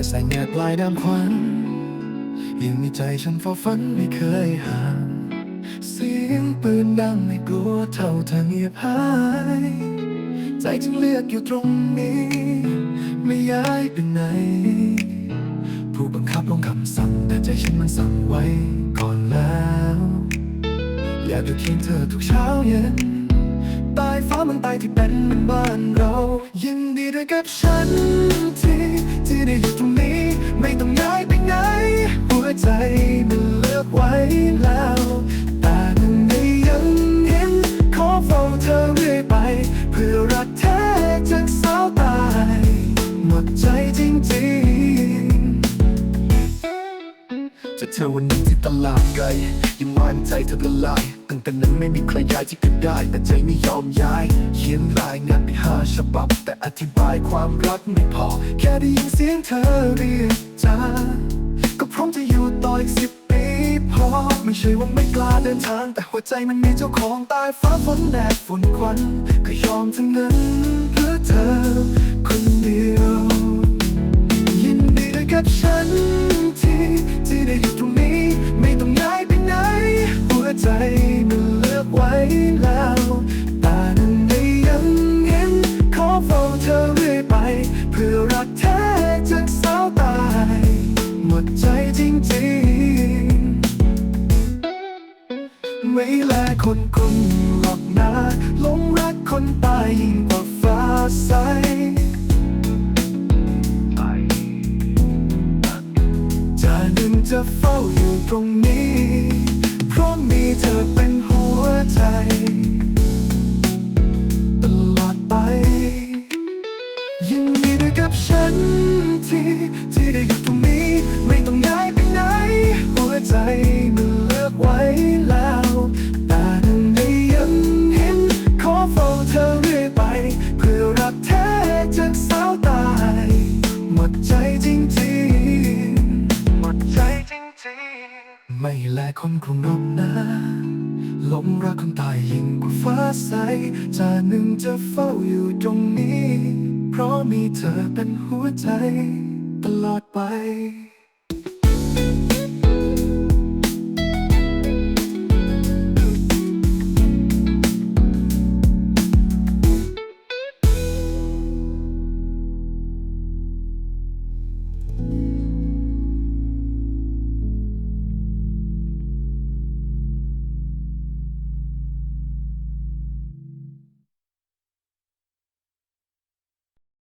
ค่ปลายน้ำควันยังในใจฉันเฝ้าฝันไม่เคยห่าง เสียงปืนดังไม่กลัวเท่าเธอเงียบหาย ใจจึงเลือกอยู่ตรงนี้ ไม่ย้ายไปไหน ผู้บังคับลงคำสั่ง แต่ใจฉันมันสั่งไว้ก่อนแล้ว อยากจะเคียงเธอทุกเช้าเย็น ตายฟ้ามันตายที่เป็นบ้านเรา ยินดีด้วยกับฉันที่ที่ได้อยู่ตรงนี้ไม่ต้องย้ายไปไหน ธอวันนี้ที่ตลาดไกลยังมั่นใจเธอละลายตั้งแต่นั้นไม่มีใครย้ายที่เกิดได้ แต่ใจไม่ยอมย้าย เขียนรายงานไปห้าฉบับ แต่อธิบายความรักไม่พอ แค่ได้ยินเสียงเธอเรียกจ้าก็พร้อมจะอยู่ต่ออีกสิบปีพอไม่ใช่ว่าไม่กล้าเดินทาง แต่หัวใจมันมีเจ้าของตายฟ้าฝนแดดฝนควันก็ยอมทั้งนั้นเพื่อเธอ ไม่แลคนกรุงหรอกนะหลงรักคนตายยิ่งกว่าฟ้าใสจะหนึ่งจะเฝ้าอยู่ตรงนี้ เพราะมีเธอเป็นหัวใจตลอดไปยินดีด้วยกับฉันที่ ไม่แลคนกรุงนมนะหลงรักคนตายยิ่งกว่าฟ้าใสจาหนึ่งจะเฝ้าอยู่ตรงนี้ เพราะมีเธอเป็นหัวใจ ตลอดไป